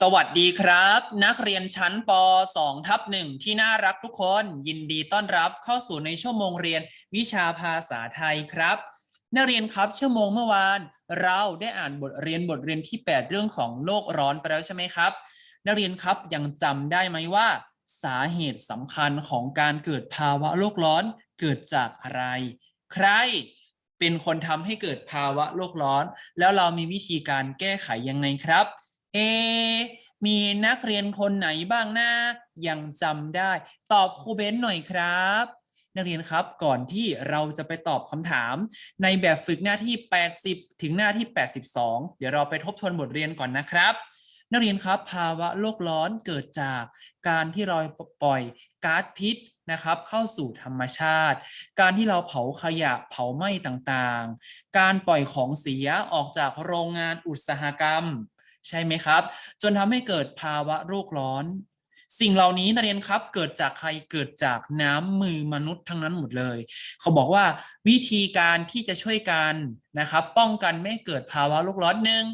สวัสดีครับ นักเรียนชั้นป .2 ทับหนึ่งที่น่ารักทุกคน ยินดีต้อนรับเข้าสู่ในชั่วโมงเรียนวิชาภาษาไทยครับ นักเรียนครับชั่วโมงเมื่อวาน เราได้อ่านบทเรียนบทเรียนที่ 8 เรื่องของโลกร้อนไปแล้วใช่ไหมครับ นักเรียนครับยังจำได้ไหมว่า สาเหตุสำคัญของการเกิดภาวะโลกร้อนเกิดจากอะไร ใครเป็นคนทำให้เกิดภาวะโลกร้อน แล้วเรามีวิธีการแก้ไขยังไงครับ เอ มีนักเรียนคนไหนบ้างนะยังจำได้ ตอบครูเบนซ์หน่อยครับ นักเรียนครับก่อนที่เราจะไปตอบคำถาม ในแบบฝึกหน้าที่ 80 ถึงหน้าที่ 82 เดี๋ยวเราไปทบทวนบทเรียนก่อนนะครับนักเรียนครับภาวะโลกร้อนเกิดจากการที่เราปล่อยก๊าซพิษนะครับเข้าสู่ธรรมชาติ การที่เราเผาขยะเผาไหม้ต่างๆ การปล่อยของเสียออกจากโรงงานอุตสาหกรรม ใช่ไหมครับ จนทำให้เกิดภาวะโลกร้อน สิ่งเหล่านี้นักเรียนครับ เกิดจากใครเกิดจากน้ำมือมนุษย์ทั้งนั้นหมดเลย เขาบอกว่าวิธีการที่จะช่วยกันนะครับ ป้องกันไม่เกิดภาวะโลกร้อนหนึ่ง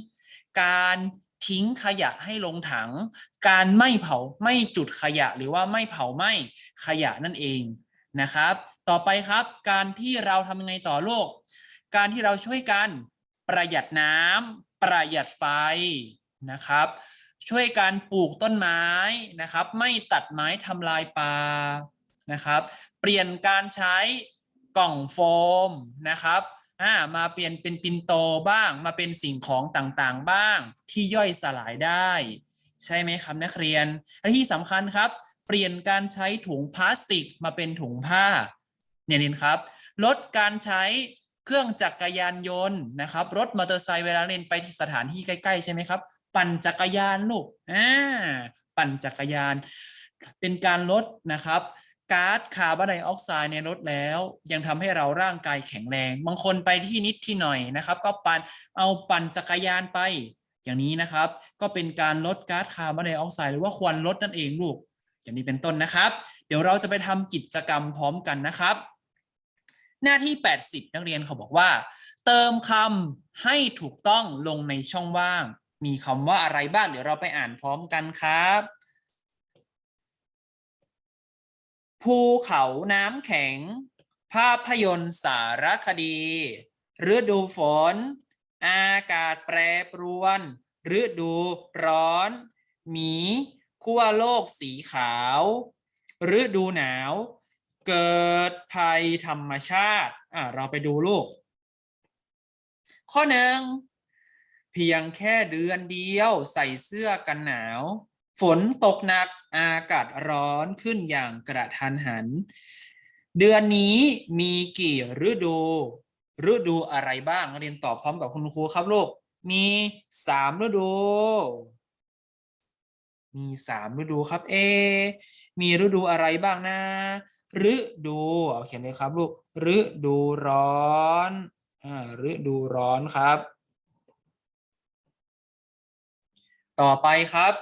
การทิ้งขยะให้ลงถัง การไม่เผาไม่จุดขยะหรือว่าไม่เผาไหม้ขยะนั่นเองนะครับ ต่อไปครับการที่เราทำยังไงต่อโลก การที่เราช่วยกันประหยัดน้ำประหยัดไฟ นะครับ ช่วยการปลูกต้นไม้นะครับ ไม่ตัดไม้ทำลายป่านะครับ เปลี่ยนการใช้กล่องโฟมนะครับอ่ามาเปลี่ยนเป็นปินโตบ้าง มาเป็นสิ่งของต่างๆบ้างที่ย่อยสลายได้ ใช่ไหมครับนักเรียนและที่สำคัญครับ เปลี่ยนการใช้ถุงพลาสติกมาเป็นถุงผ้าเนี่ยนี่ครับ ลดการใช้เครื่องจักรยานยนต์นะครับ รถมอเตอร์ไซค์เวลาเรียนไปสถานที่ใกล้ ๆ ใช่ไหมครับ ปั่นจักรยานลูกอ่าปั่นจักรยาน เป็นการลดนะครับก๊าซคาร์บอนไดออกไซด์ในรถแล้ว ยังทำให้เราร่างกายแข็งแรง บางคนไปที่นิดที่หน่อยนะครับ ก็ปั่นเอาปั่นจักรยานไป อย่างนี้นะครับ ก็เป็นการลดก๊าซคาร์บอนไดออกไซด์หรือว่าควันลดนั่นเองลูก อย่างนี้เป็นต้นนะครับ เดี๋ยวเราจะไปทำกิจกรรมพร้อมกันนะครับ หน้าที่ 80 นักเรียนเขาบอกว่า เติมคำให้ถูกต้องลงในช่องว่าง มีคำว่าอะไรบ้าง เดี๋ยวเราไปอ่านพร้อมกันครับ ภูเขาน้ำแข็ง ภาพยนตร์สารคดี ฤดูฝน อากาศแปรปรวน ฤดูร้อน หมีขั้วโลกสีขาว ฤดูหนาว เกิดภัยธรรมชาติ อะเราไปดูลูก ข้อหนึ่ง เพียงแค่เดือนเดียวใส่เสื้อกันหนาว ฝนตกหนักอากาศร้อนขึ้นอย่างกระทันหัน เดือนนี้มีกี่ฤดู ฤดูอะไรบ้างเรียนตอบพร้อมกับคุณครูครับลูก มีสามฤดู มีสามฤดูครับเอ มีฤดูอะไรบ้างนะฤดูเอาเขียนเลยครับลูกฤดูร้อนอ่าฤดูร้อนครับ ต่อไปครับ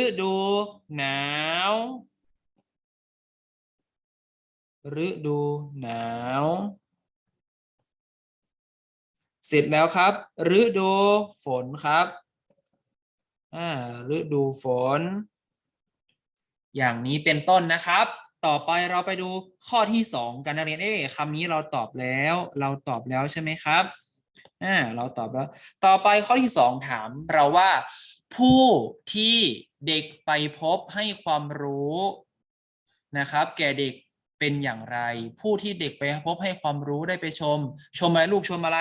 ฤดูหนาว ฤดูหนาว เสร็จแล้วครับ ฤดูฝนครับอ่าฤดูฝน อย่างนี้เป็นต้นนะครับ ต่อไปเราไปดูข้อที่สองกันนักเรียนเอ๊ะคำนี้เราตอบแล้ว เราตอบแล้วใช่ไหมครับ อ่าเราตอบแล้ว ต่อไปข้อที่สองถามเราว่า ผู้ที่เด็กไปพบให้ความรู้นะครับ แก่เด็กเป็นอย่างไร ผู้ที่เด็กไปพบให้ความรู้ได้ไปชม ชมอะไรลูกชมอะไร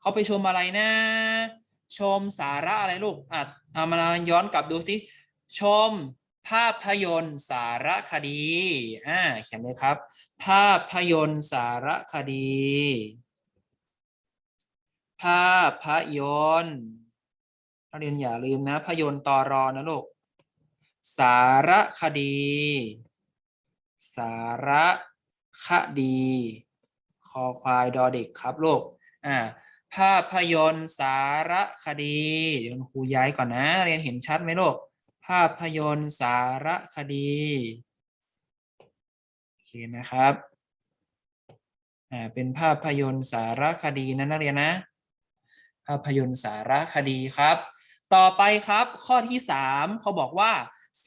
เขาไปชมอะไรนะ ชมสาระอะไรลูกอะเอามาย้อนกลับดูสิชมภาพยนตร์สารคดี อ่า เขียนเลยครับ ภาพยนตร์สารคดี ภาพยนตร์นักเรียนอย่าลืมนะพยนตร์ตอรอนะลูกสารคดี สารคดี คอควายดอเด็กครับลูกอ่าภาพยนตร์สารคดี เดี๋ยวครูย้ายก่อนนะ เรียนเห็นชัดไหมลูกภาพยนตร์สารคดีโอเคนะครับอ่าเป็นภาพยนตร์สารคดีนะนักเรียนนะ ภาพยนตร์สารคดีครับ ต่อไปครับข้อที่สามเขาบอกว่า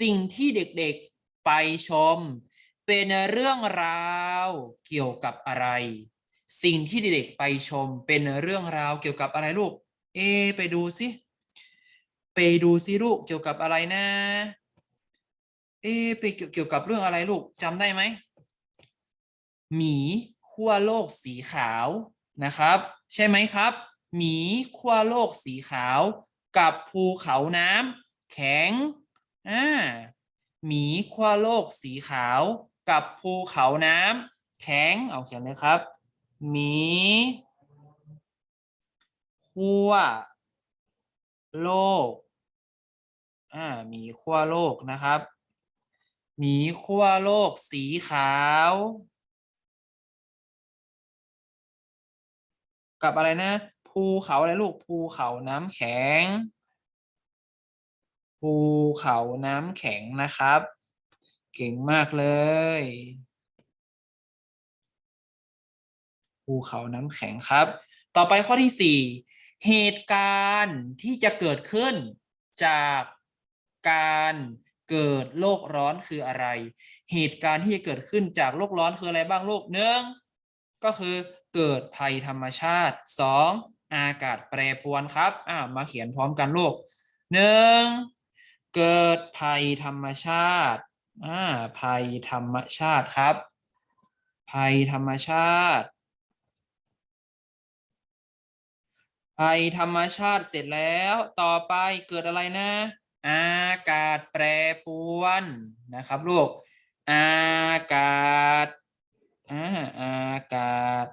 สิ่งที่เด็กๆไปชม เป็นเรื่องราวเกี่ยวกับอะไร สิ่งที่เด็กๆไปชม เป็นเรื่องราวเกี่ยวกับอะไรลูก เอ ไปดูสิไปดูสิลูกเกี่ยวกับอะไรนะ เอไปเกี่ยวกับเรื่องอะไรลูกจำได้ไหมหมีขั้วโลกสีขาวนะครับ ใช่ไหมครับ หมีขั้วโลกสีขาว กับภูเขาน้ำแข็งอ่าหมีขั้วโลกสีขาว กับภูเขาน้ำแข็งเอาเขียนเลยครับหมีขั้วโลกอ่าหมีขั้วโลกนะครับหมีขั้วโลกสีขาว กับอะไรนะ ภูเขาอะไรลูกภูเขาน้ำแข็ง ภูเขาน้ำแข็งนะครับ เก่งมากเลย ภูเขาน้ำแข็งครับ ต่อไปข้อที่สี่เหตุการณ์ที่จะเกิดขึ้นจากการเกิดโลกร้อนคืออะไร เหตุการณ์ที่จะเกิดขึ้นจากโลกร้อนคืออะไรบ้างลูกหนึ่งก็คือเกิดภัยธรรมชาติส อากาศแปรปรวนครับอ่ามาเขียนพร้อมกันลูกหนึ่งเกิดภัยธรรมชาติอ่าภัยธรรมชาติครับ ภัยธรรมชาติ ภัยธรรมชาติเสร็จแล้วต่อไปเกิดอะไรนะ อากาศแปรปรวนนะครับลูกอากาศอ่าอากาศ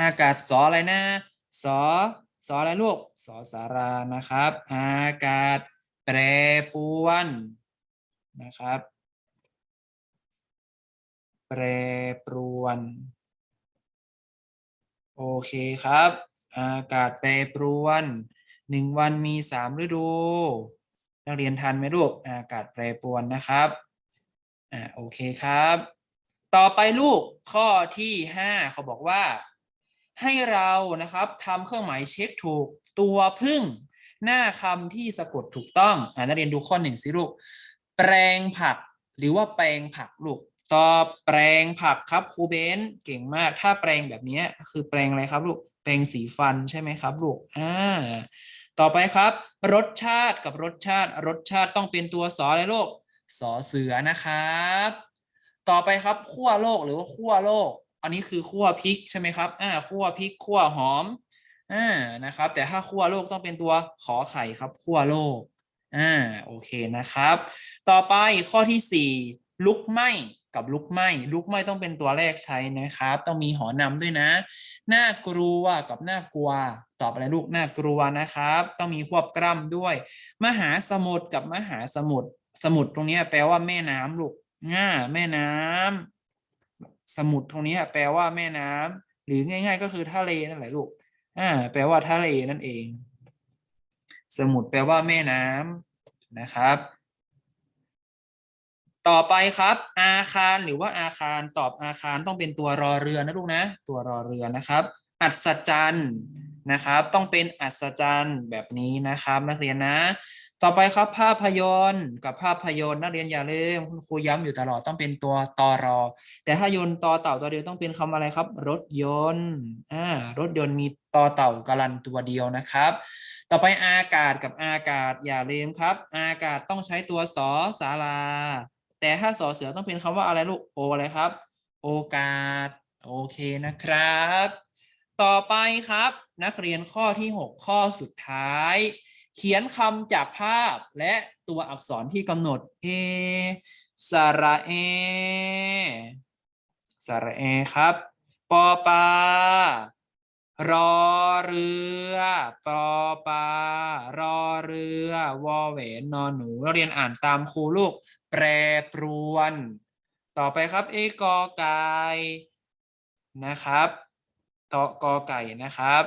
อากาศสออะไรนะสอ สออะไรลูกสอสารานะครับ อากาศ แปรปรวนนะครับ แปรปรวน โอเคครับ อากาศแปรปรวนหนึ่งวันมีสามฤดู นักเรียนทันไหมลูก อากาศแปรปรวนนะครับ อ่าโอเคครับ ต่อไปลูกข้อที่ห้าเขาบอกว่า ให้เรานะครับทำเครื่องหมายเช็คถูกตัวพึ่ง หน้าคำที่สะกดถูกต้องอ่านักเรียนดูข้อหนึ่งสิลูก แปลงผัก หรือว่าแปลงผักลูกตอบแปลงผักครับครูเบนเก่งมาก ถ้าแปลงแบบนี้คือแปลงอะไรครับลูกแปลงสีฟันใช่ไหมครับลูกอ่าต่อไปครับ รสชาติกับรสชาติ รสชาติต้องเป็นตัวสออะไรลูกสอเสือนะครับ ต่อไปครับขั้วโลกหรือว่าขั้วโลก อันนี้คือขั้วพริกใช่ไหมครับอ่าขั้วพริกขั้วหอมอ่านะครับ แต่ถ้าขั้วโลกต้องเป็นตัวขอไข่ครับขั้วโลกอ่าโอเคนะครับ ต่อไปข้อที่สี่ลุกไหมกับลุกไหมลุกไหมต้องเป็นตัวแรกใช้นะครับ ต้องมีหอนำด้วยนะน่ากลัวกับน่ากลัว ตอบอะไรลูกน่ากลัวนะครับ ต้องมีควบกล้ำด้วย มหาสมุทรกับมหาสมุทรสมุทรตรงนี้แปลว่าแม่น้ำลูกง่าแม่น้ำ สมุทรตรงนี้แปลว่าแม่น้ำหรือง่าย ๆ ก็คือทะเลนั่นแหละลูกอ่าแปลว่าทะเลนั่นเอง สมุทรแปลว่าแม่น้ำนะครับ ต่อไปครับ อาคารหรือว่าอาคารตอบอาคารต้องเป็นตัวรอเรือนะลูกนะ ตัวรอเรือนะครับ อัศจรรย์นะครับ ต้องเป็นอัศจรรย์แบบนี้นะครับ นักเรียนนะ ต่อไปครับภาพยนตร์กับภาพยนตร์นักเรียนอย่าลืมคุณครูย้ำอยู่ตลอดต้องเป็นตัวตอรอ แต่ถ้ายนต์ต่อเต่าตัวเดียวต้องเป็นคำอะไรครับ รถยนต์อ่ารถยนต์มีต่อเต่าการันตัวเดียวนะครับ ต่อไปอากาศกับอากาศอย่าลืมครับ อากาศต้องใช้ตัวสอสาราแต่ถ้าสอเสือต้องเป็นคำว่าอะไรลูกโออะไรครับ โอกาสโอเคนะครับ ต่อไปครับ นักเรียนข้อที่ 6 ข้อสุดท้าย เขียนคำจากภาพและตัวอักษรที่กำหนด เอสระเอสระเอครับ ปอปารอเรือปอปารอเรือ วอแหวนนอนหนูเราเรียนอ่านตามครูลูก แปรปรวน ต่อไปครับ เอกอไก่นะครับตอกอไก่นะครับ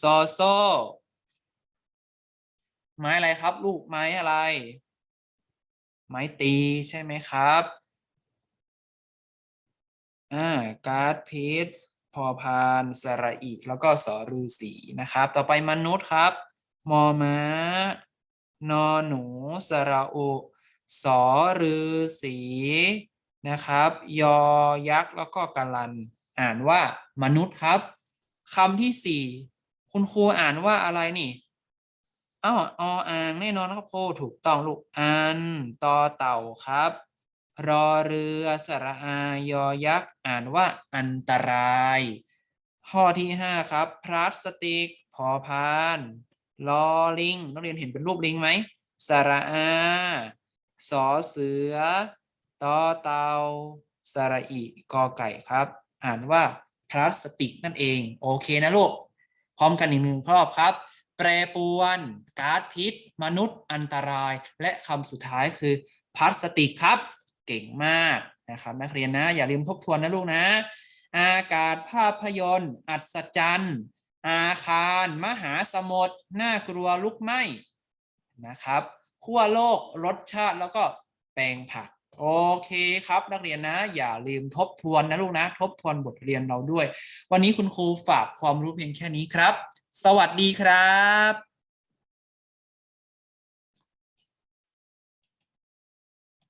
ซอโซ ไม้อะไรครับ ลูกไม้อะไร ไม้ตีใช่ไหมครับ อ่าการ์ดเพชรพอพานสระอีแล้วก็สอรือ สีนะครับ ต่อไปมนุษย์ครับ มอม้านอหนู สระอุสอรือสีนะครับ ยอยักษ์แล้วก็กาลัน อ่านว่ามนุษย์ครับคำที่สี่คุณครูอ่านว่าอะไรนี่ อ้าวออ่างแน่นอนครับครูถูกต้องลูกอันต่อเต่าครับ รอเรือสระอายอยักษ์อ่านว่าอันตราย ข้อที่ห้าครับพลาสติก พอพานลอลิงนักเรียนเห็นเป็นรูปลิงไหมสระอาสอเสือต่อเตาสระอีกอไก่ครับ อ่านว่าพลาสติกนั่นเอง โอเคนะลูก พร้อมกันอีกหนึ่งรอบครับ แปรปรวนก๊าซพิษ มนุษย์อันตราย และคำสุดท้ายคือพลาสติกครับ เก่งมากนะครับนักเรียนนะอย่าลืมทบทวนนะลูกนะ อากาศภาพยนตร์ อัศจรรย์ อาคาร มหาสมุทรน่ากลัวลุกไหม้นะครับขั้วโลกรสชาติแล้วก็แปลงผักโอเคครับ นักเรียนนะ อย่าลืมทบทวนนะลูกนะ ทบทวนบทเรียนเราด้วย วันนี้คุณครูฝากความรู้เพียงแค่นี้ครับ สวัสดีครับ